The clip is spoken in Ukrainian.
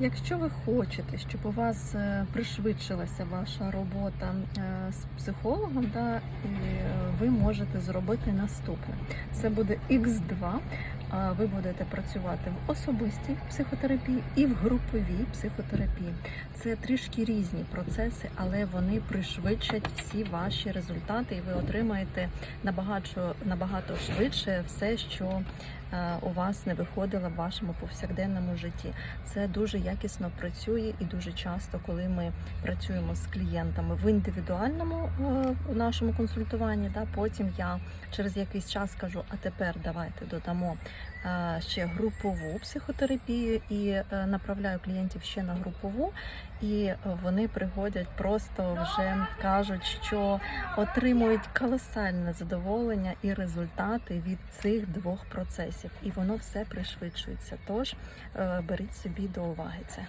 Якщо ви хочете, щоб у вас е, пришвидшилася ваша робота е, з психологом, да, ви можете зробити наступне. Це буде X2. Ви будете працювати в особистій психотерапії і в груповій психотерапії. Це трішки різні процеси, але вони пришвидшать всі ваші результати, і ви отримаєте набагато, набагато швидше все, що у вас не виходило в вашому повсякденному житті. Це дуже якісно працює і дуже часто, коли ми працюємо з клієнтами в індивідуальному е, у нашому консультуванні, да, потім я через якийсь час кажу, а тепер давайте додамо е, ще групову психотерапію і е, направляю клієнтів ще на групову, і е, вони приходять просто вже кажуть, що отримують колосальне задоволення і результати від цих двох процесів, і воно все пришвидшується. Тож е, беріть собі до уваги це.